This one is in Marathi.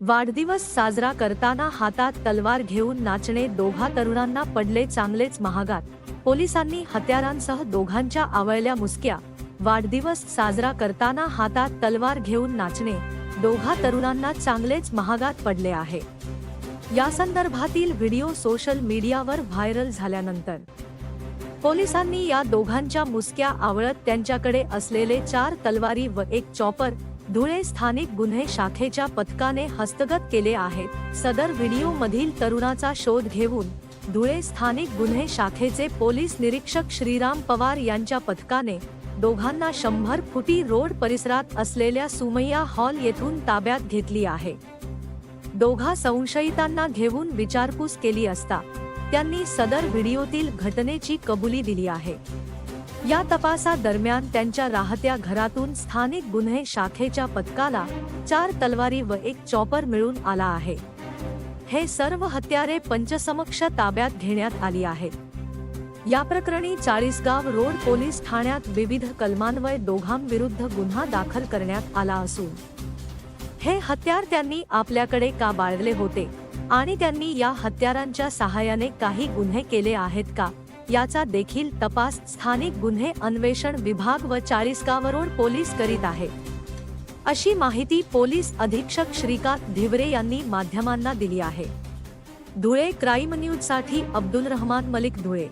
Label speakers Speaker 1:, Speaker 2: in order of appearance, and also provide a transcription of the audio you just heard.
Speaker 1: वाढदिवस साजरा करताना हातात तलवार घेऊन नाचणे दोघा तरुणांना पडले चांगलेच महागात. पोलिसांनी हत्यारांसह दोघांच्या आवळल्या मुसक्या. वाढदिवस साजरा करताना हातात तलवार घेऊन नाचणे दोघा तरुणांना चांगलेच महागात पडले आहे. या संदर्भातील व्हिडिओ सोशल मीडियावर व्हायरल झाल्यानंतर. पोलिसांनी या दोघांच्या मुसक्या आवळत त्यांच्याकडे असलेले चार तलवारी व एक चॉपर धुळे स्थानिक गुन्हे शाखेच्या पथकाने हस्तगत केले आहेत. सदर व्हिडिओ मधील तरुणाचा शोध घेऊन धुळे स्थानिक गुन्हे शाखेचे पोलीस निरीक्षक श्रीराम पवार यांच्या पथकाने दोघांना शंभर फुटी रोड परिसरात असलेल्या सुमय्या हॉल येथून ताब्यात घेतली आहे. दोघा संशयितांना घेऊन विचारपूस केली असता त्यांनी सदर व्हिडिओतील घटनेची कबुली दिली आहे. या तपासादरम्यान त्यांच्या राहत्या घरातून स्थानिक गुन्हे शाखेच्या पथकाला चार तलवारी व एक चॉपर मिळून आला आहे. हे सर्व हत्यारे पंचसमक्ष ताब्यात घेण्यात आली आहेत. या प्रकरणी चाळीसगाव रोड पोलीस ठाण्यात विविध कलमान्वय दोघांविरुद्ध गुन्हा दाखल करण्यात आला असून हे हत्यार त्यांनी आपल्याकडे का बाळगले होते आणि त्यांनी या हत्यारांच्या सहाय्याने काही गुन्हे केले आहेत का? याचा देखील तपास स्थानिक गुन्हे अन्वेषण विभाग व चाळीसगाव रोड पोलीस करीत आहेत अशी माहिती पोलीस अधीक्षक श्रीकांत धिवरे यांनी माध्यमांना दिली आहे. धुळे क्राईम न्यूजसाठी अब्दुल रहमान मलिक धुळे.